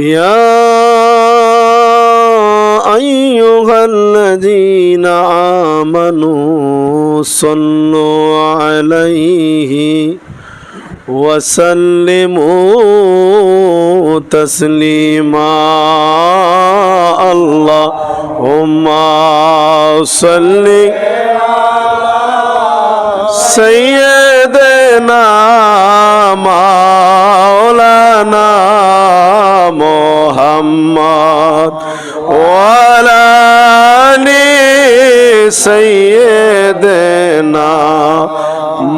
يا أيها الذين آمنوا صلوا عليه وسلموا تسليما. اللهم صل سيدنا مولانا মোহাম্মদ ওয়ালানি সৈয়দেনা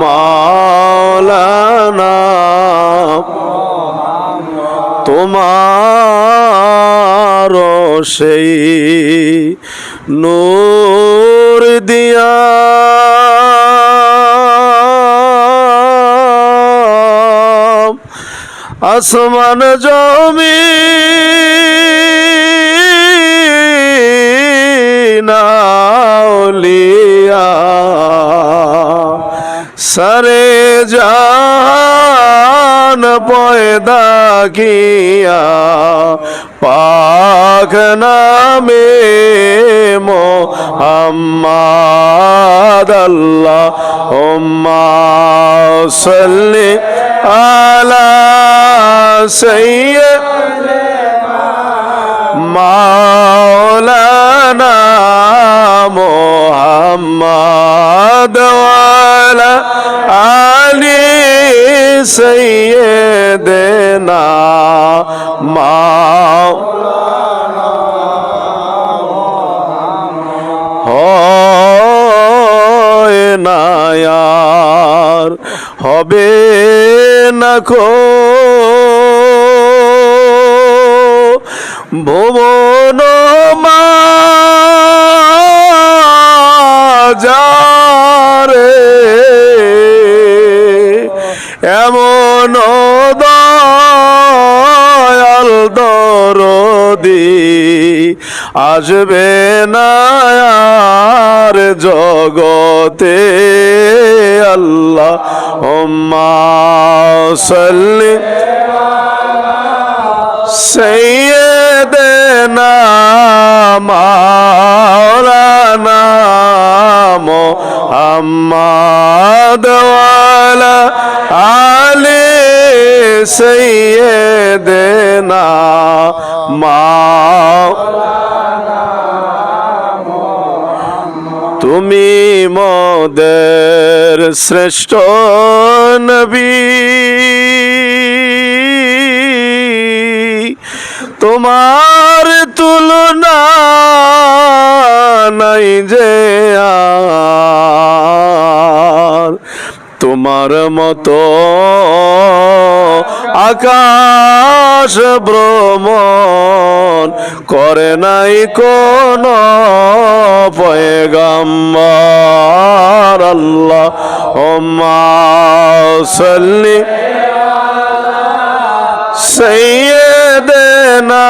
মাওলানা তোমার সেই নূর দিয়া আসমান জমিন সরে জান পয়দা কিয়া পাক নামে মোহাম্মদ আল্লাহ হুম্মা সাল্লি আলা সাইয়্যিদ মাওলানা সাইয়্যিদিনা হয় না আর হবে না কো। ভুবন যারে আসবে না আর জগতে আল্লাহ সাল্লি সৈয়দনা মাওলানা মোহাম্মদ ওয়ালা আলি সৈয়দেনা মা তুমি মোদের শ্রেষ্ঠ নবী তোমার তুলনা নাই যে আর তোমার মতো আকাশ ভ্রমণ করে নাই কোন পয়গাম্বর। আল্লাহ সাল্লি সৈয়দনা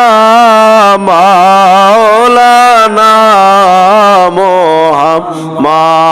মাওলানা মোহাম্মদ।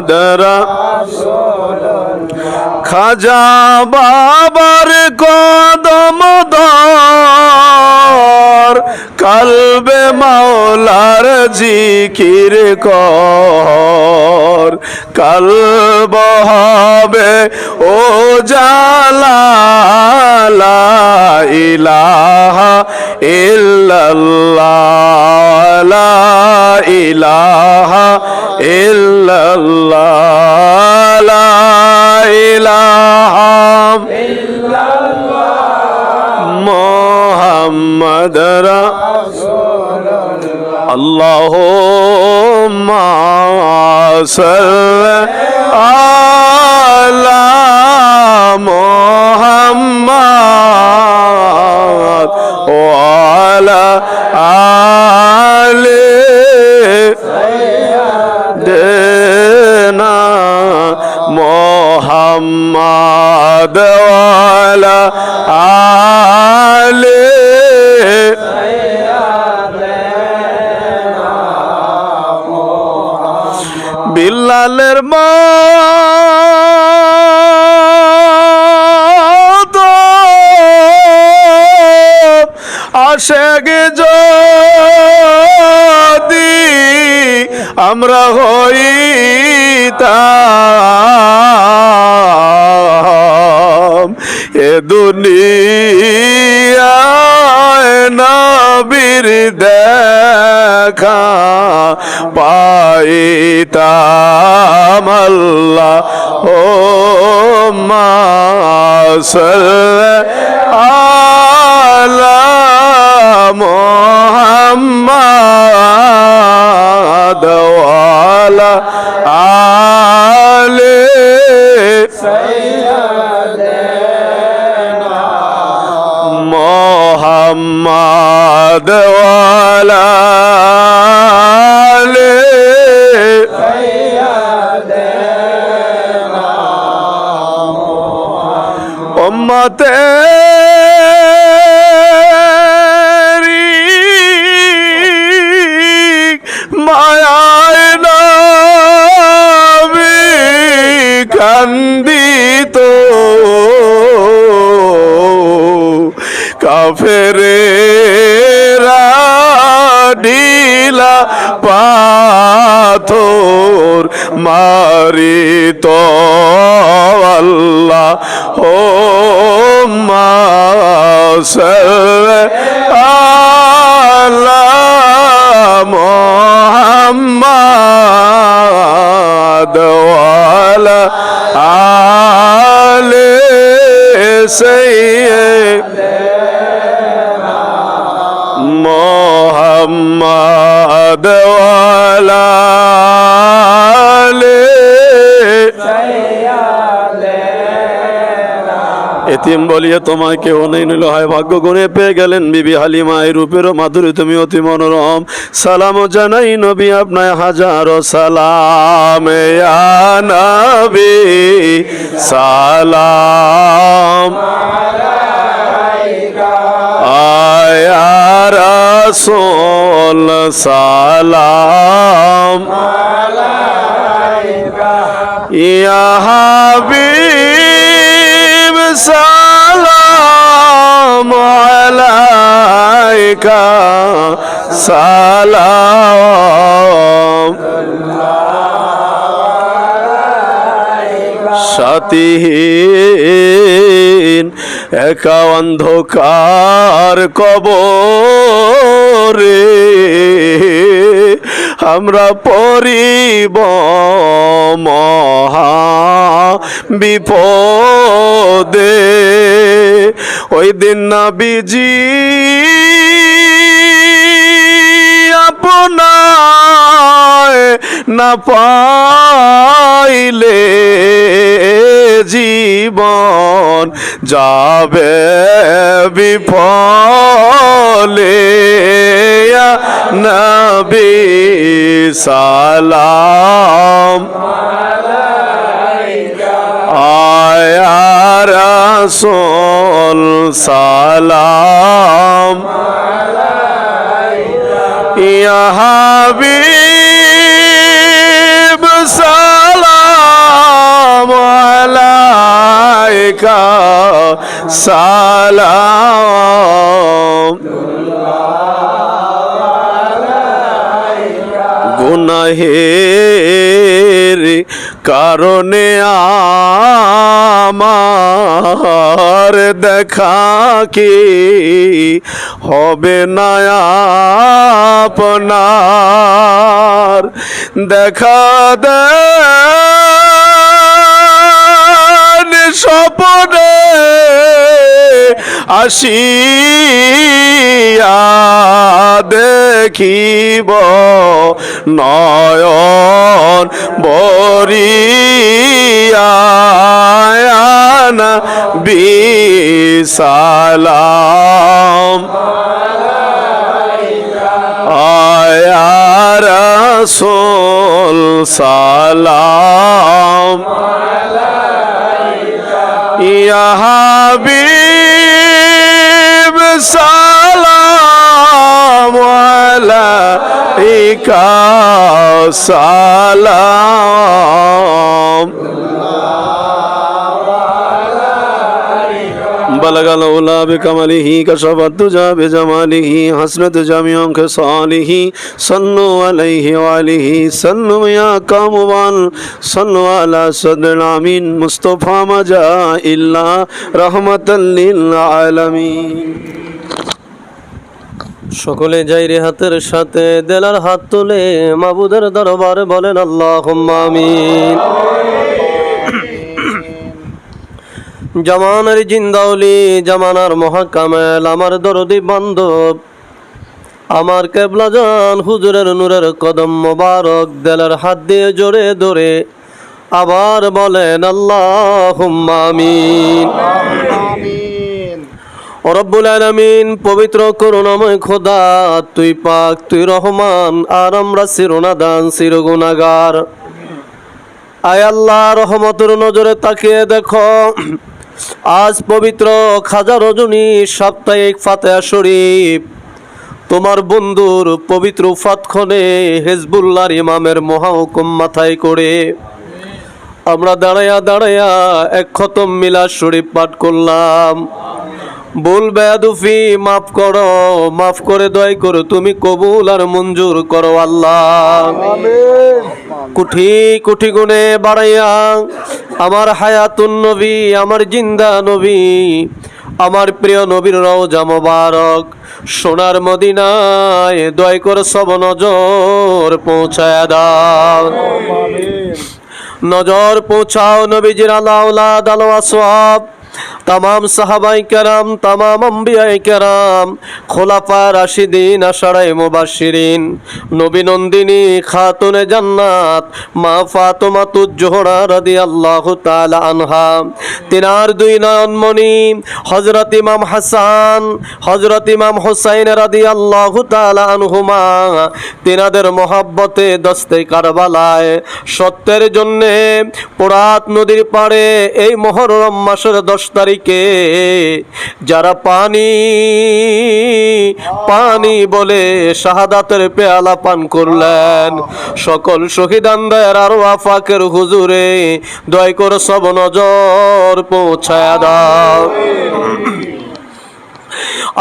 কাদরা খাজা বাবার কদম দর, কালবে মাওলার জিকির কর। কালব হবে ও জালা ইলাহা ইল্লাল্লাহ ইলাহা إلا الله لا إله. إلا الله محمد رسول الله. اللهم صل على محمد وعلى آله محمد وعلى آل বিল্লালের মত আশেক যদি আমরা হইতাম দুনিয়ায় নবীর দেখা পাইতাম আল্লাহ ও মাসল আলা মোহাম্মদ ওয়ালা আলে মোহাম্মদ ওয়ালা আলে ver এতিম বলিয়ে তোমায় কেউ নেই নিল হয় ভাগ্য গুণে পেয়ে গেলেন বিবি হালিমা। এই রূপেরও মাধুরী তুমি অতি মনোরম। সালাম জানাই নবী আপনায় হাজারো সালাম। সালাম। রাসূল, সালাম। ইয়া হাবিব সালাম আলাইকা সালাম। সাথীহীন একা অন্ধকার কবরে আমরা পরিব বিপদে। ওই দিন না বিজি আপনায় না পাইলে জীবন যাবে বিফলে। নবী সালাম। আয়া রাসূল সালাম। ইয়া হাবিব সালাম আলাইকা সালাম। গুনাহের কারণে আমার দেখা কি হবে না আপনার? দেখা দেন স্বপনে আসিয়া দেখিব নয়ন রাসূল সালাম। ইয়া হাবিব সালাম আলাইকা সালাম। بلغ الأولى بكمله كشف الدجى بجماله حسنة جميع خصاله صلوا عليه وعليه سلم يا كاموان صلوا على صدر الأمين مصطفى ما جاء إلا رحمة للعالمين সকলে যাইরে হাতের সাথে দেলার হাত তুলে মাবুদের দরবারে বলেন আল্লাহ আমিন জামানের জিন্দাউলি, জামানার মহাকামেল, আমার দরদি বান্ধব আমার কেবলা জান, হুজুরের নূরের কদম মোবারক, দেলার হাত দিয়ে জোরে ধরে আবার বলেন আল্লাহ আমিন। রব্বুল আলামিন, পবিত্র করুণাময় খোদা, তুই পাক, তুই রহমান, আর আমরা চিরনাদান চিরগুনাগার আয় আল্লাহ, রহমতের নজরে তাকিয়ে দেখো। আজ পবিত্র খাজা রজনী সাপ্তাহিক ফাতেহা শরীফ। তোমার বন্ধুর পবিত্র ফাতখনে হেজবুল্লার ইমামের মহাহুকুম মাথায় করে আমরা দাঁড়াইয়া দাঁড়াইয়া এক খতম মিলা শরীফ পাঠ করলাম। ভুল বেয়াদুফি মাফ করো মাফ করে দয় করো তুমি কবুল আর মঞ্জুর করো আল্লাহ। কুঠি কুঠি গুণে বাড়াইয়া আমার হায়াতুন নবী আমার জিন্দা নবী আমার প্রিয় নবীর রওজা মোবারক সোনার মদিনায় দয় করে সব নজর পৌঁছায় দাও। নজর পৌঁছাও নবীজির আলাউলাদ আলো আসওয়াব। তামাম সাহাবাই কেরাম, তামাম আম্বিয়াই কেরাম, খোলাফা রাশিদিন, আশারাই মুবাশিরিন নবী নন্দিনী, খাতুনে জান্নাত, মা ফাতেমা তুজ্জোহরা রাদিয়াল্লাহু তাআলা আনহা, তিনার দুই নয়নমণি হযরত ইমাম হাসান, হযরত ইমাম হুসাইন রাদিয়াল্লাহু তাআলা আনহুমা, তিনাদের মহাব্বতে দস্তে কারবালায়, সত্যের জন্যে পোড়াত নদীর পাড়ে এই মহরম মাসের দশ তারিখে যারা পানি পানি বলে শাহাদাতের পেয়ালা পান করলেন। সকল শহীদানদের আরও আফাকের হুজুরে, দয় করে সব নজর পৌঁছায় দাও।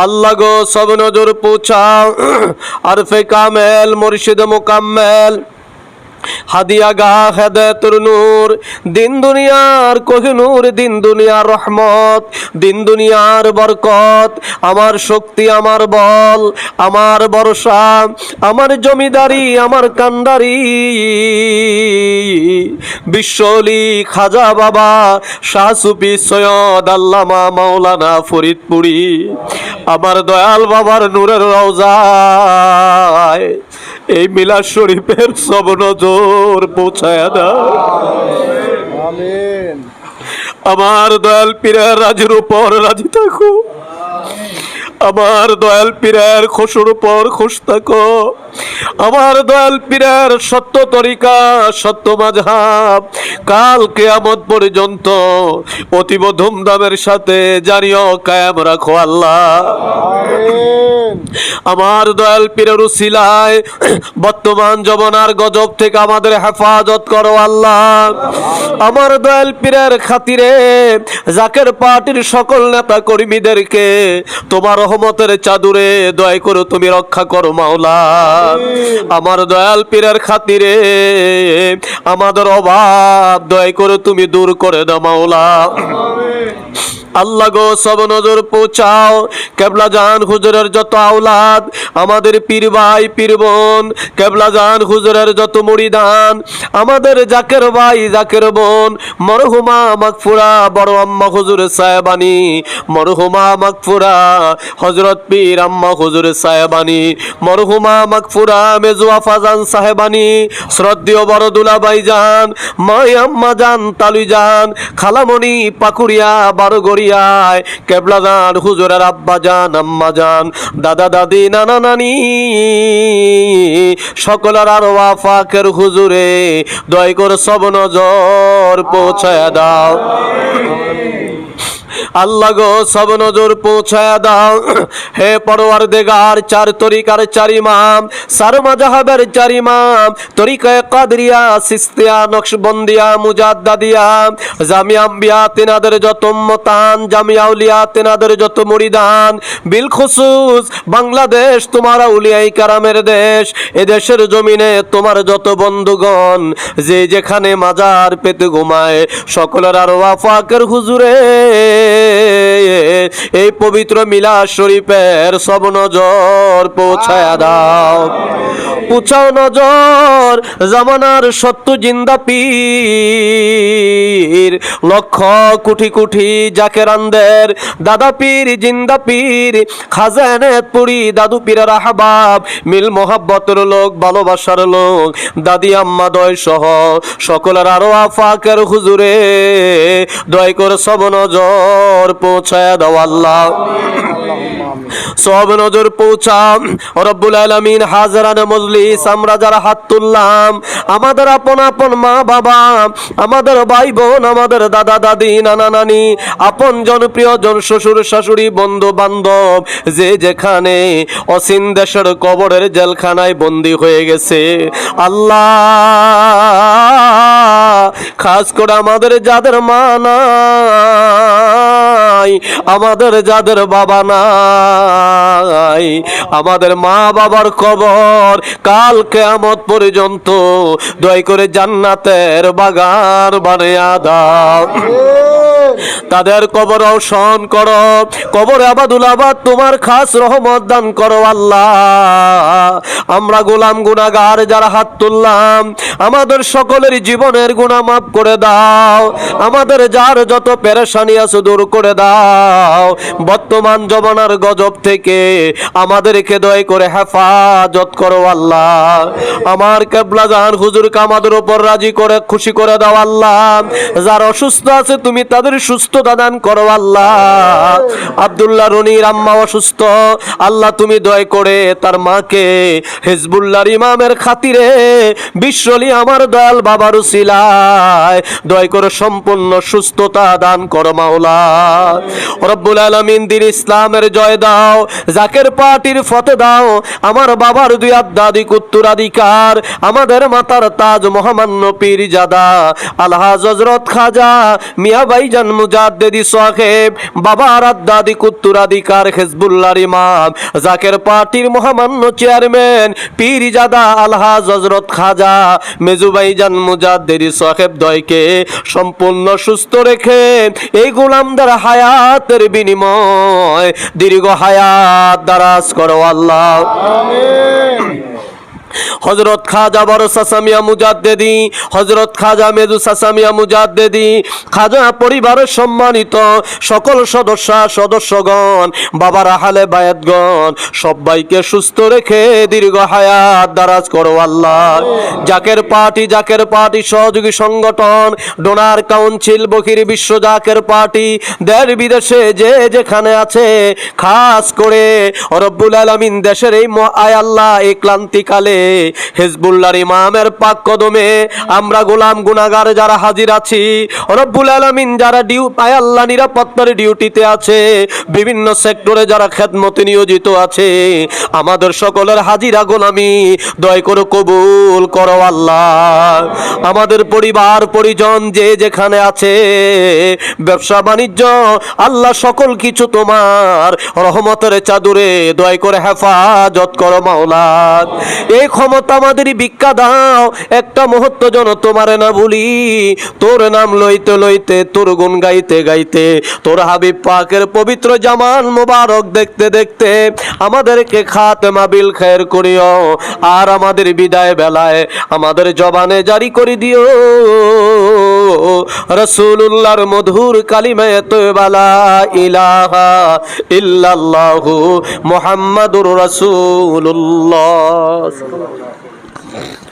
আল্লাহ গো, সব নজর পৌঁছাও। আরফে কামেল, মুর্শিদ মোকাম্মেল। হাদিয়া গা হেদায়তুর নূর। দিন দুনিয়ার কোহিনূর দিন দুনিয়ার রহমত। দিন দুনিয়ার বরকত, আমার শক্তি, আমার বল, আমার ভরসা, আমার জমিদারি, আমার কান্ডারি। বিশ্বলি খাজা বাবা, শাহ সুফি সৈয়দ আল্লামা মাওলানা ফরিদপুরি। আমার দয়াল বাবার নূরের রওজায়। এই মিলা শরীফের সব নজর পৌঁছায় দাও। আমার দয়াল পীরা রাজের উপর রাজি থাকো। আমার দয়াল পীরের খুশুর উপর খুশ থাকো। আমার দয়াল পীরের সত্য তরিকা, সত্য মাঝহাব কাল কেয়ামত পর্যন্ত অতীব ধুমধামের সাথে জানিও, কায়াম রাখো আল্লাহ। আমার দয়াল পীরের উসিলায় বর্তমান যমনার গজব থেকে আমাদের হেফাজত করো আল্লাহ। আমার দয়াল পীরের খাতিরে জাকের পার্টির সকল নেতা কর্মীদেরকে তোমার রহমতের চাদুরে দয়া করে তুমি রক্ষা করো মাওলা। আমার দয়াল পীরের খাতিরে আমাদের অভাব দয়া করে তুমি দূর করে দাও মাওলা। আল্লাহ গো, সব নজর পৌঁছাও। কেবলা জান হুজুরের যত আওলাদ, আমাদের পীর ভাই, পীর বোন, কেবলা জান হুজুরের যত মুড়িদান আমাদের জাকের ভাই, জাকের বোন, মরহুমা মাকফুরা বড় আম্মা হুজুর সাহেবানি, মরহুমা মাকফুরা হজরত পীর আম্মা হুজুর সাহেবানি, মরহুমা মাকফুরা মেজু আফাজান সাহেবানি, শ্রদ্ধেয় বড় দুলাবাই যান মাই আম্মা যান তালুই যান খালামণি পাকুড়িয়া বারো গড়িয়ায় কেবলা যান হুজুরের আব্বা যান আম্মা যান দাদা দাদি নানা নানি, সকলের আর ওয়াফাকের হুজুরে, দয় করে সব নজর পৌঁছায় দাও। আল্লাহ গো, সব নজর পৌঁছায়া দাও। হে পরোয়ার দেগার চার তরিকার চার ইমাম সারমা জাহাবের চার ইমাম তরিকায় কাদরিয়া, সিস্তিয়া, নকশবন্দিয়া, মুজাদ্দাদিয়া, জামিয়া আম্বিয়া, তেনাদের যত মতান, জামিয়া উলিয়া, তেনাদের যত মুরিদান বিল খুসুস বাংলাদেশ তোমার উলিয়াই কারামের দেশ এ দেশের জমিনে তোমার যত বন্ধুগণ, যে যেখানে মাজার পেতে ঘুমায়, সকলের আর ওয়াফাকের হুজুরে। এই পবিত্র মিলা শরীফের সব নজর পৌঁছায় দাও। পুছাও নজর, জামানার সত্য জিন্দা পীর, লক্ষ কোটি কোটি জাকেরানদের দাদা পীর, জিন্দা পীর, খাজানত পুরি, দাদু পীরের আহবাব, মিল মোহাব্বতের লোক, ভালোবাসার লোক, দাদি আম্মা দয় সহ সকলের আরও আফাকের হুজুরে, দয় করে সব নজর পৌঁছায় দাও আল্লাহ। সব নজর পৌঁছাম রব্বুল আলামিন হাজারান মজলিস, আমরা যারা হাত তুললাম, আমাদের আপন আপন মা বাবা, আমাদের ভাই বোন, আমাদের দাদা দাদি, নানা নানি, আপন জনপ্রিয় জন, শ্বশুর শাশুড়ি, বন্ধু বান্ধব, যে যেখানে অসীম দেশের কবরের জেলখানায় বন্দী হয়ে গেছে। আল্লাহ, খাস করে আমাদের যাদের মা নাই, আমাদের যাদের বাবা নাই, আমাদের মা বাবার কবর কাল কেয়ামত পর্যন্ত, দয় করে জান্নাতের বাগান বানিয়ে দাও। তাদের কবর অবসান করো। কবর আবাদুল আবাদ তোমার খাস রহমত দান করো আল্লাহ। আমরা গোলাম গুনাগার যারা হাত তুললাম, আমাদের সকলের জীবনের গুণা মাফ করে দাও। আমাদের যার যত পেরেশানি আছে দূর করে দাও। বর্তমান জমানার গজব থেকে আমাদেরকে দয় করে হেফাজত করো আল্লাহ। আমার কেবলা জাহান হুজুরকে আমাদের উপর রাজি করে, খুশি করে দাও আল্লাহ। যারা অসুস্থ আছে তুমি তাদের সুস্থতা দান করো আল্লাহ। আব্দুল্লাহ রনির আম্মা অসুস্থ আল্লাহ তুমি দয় করে তার মাকে হিজবুল্লাহর ইমামের খাতিরে বিশ্বলি আমার দয়াল বাবার উসিলায় দয় করে সম্পূর্ণ সুস্থতা দান করো মাওলা। রব্বুল আলামিন দিন ইসলামের জয় দাও, জাকের পার্টির ফতে দাও, আমার বাবার দুই আদাদি উত্তরাধিকার, আমাদের মাতার তাজ মহামান্য পীর জাদা আলহাজ হজরত খাজা মিয়া ভাইজান মুজাদ্দেদি সাহেব, বাবার আদাদি উত্তরাধিকার হেজবুল্লাহর ইমাম, জাকের পার্টির মহামান্য চেয়ারম্যান পীর জাদা আলহাজ হজরত খাজা মেজু ভাইজান মুজাদ্দেদি সাহেব দয়কে সম্পূর্ণ সুস্থ রেখে এই গোলামদার হায়াতের বিনিময়, দীর্ঘ হায়াত দারাজ করো আল্লাহ। হজরত খাজা বড় সাসামিয়া মুজাদ্দেদি হজরত খাজা মেজু সাসামিয়া মুজাদ্দেদি, খাজা পরিবারের সম্মানিত সকল সদস্য, সদস্যগণ, বাবার আহালে বায়াতগণ, সবাইকে সুস্থ রেখে দীর্ঘ হায়াত দারাজ করো আল্লাহ। জাকের পার্টি জাকের পার্টি সহযোগী সংগঠন, ডোনার কাউন্সিল, বকির বিশ্ব জাকের পার্টি, দেশ বিদেশে যে যেখানে আছে, খাস করে রব্বুল আলমিন দেশের এই আয় আল্লাহ, এই ক্লান্তিকালে হেজবুল্লাহর ইমামের পাক কদমে আমরা গোলাম গুনাগার যারা হাজির আছি, রব্বুল আলামিন যারা ডিউ আয় আল্লাহ নিরাপত্তার ডিউটিতে আছে, বিভিন্ন সেক্টরে যারা খেদমতে নিয়োজিত আছে, আমাদের সকলের হাজিরা গোলামি, দয় করে কবুল করো আল্লাহ। আমাদের পরিবার, পরিজন যে যেখানে আছে, ব্যবসা, বাণিজ্য, আল্লাহ সকল কিছু তোমার রহমতের চাদুরে দয় করে হেফাজত করো মাওলা এই ক্ষমতা আমাদের ভিক্ষা দাও। একটা মুহূর্ত যেন তোমারে না ভুলি। তোর নাম লইতে লইতে, তোর গুণ গাইতে গাইতে, তোর হাবিব পাকের পবিত্র জামান মোবারক দেখতে দেখতে আমাদেরকে খাতেমা বিল খের করিও। আর আমাদের বিদায় বেলায় আমাদের জবানে জারি করে দিও। রসুল্লাহর মধুর কালিমায় তৈবালা ইলাহা ইল্লাল্লাহু মুহাম্মাদুর রাসূলুল্লাহ। すいません。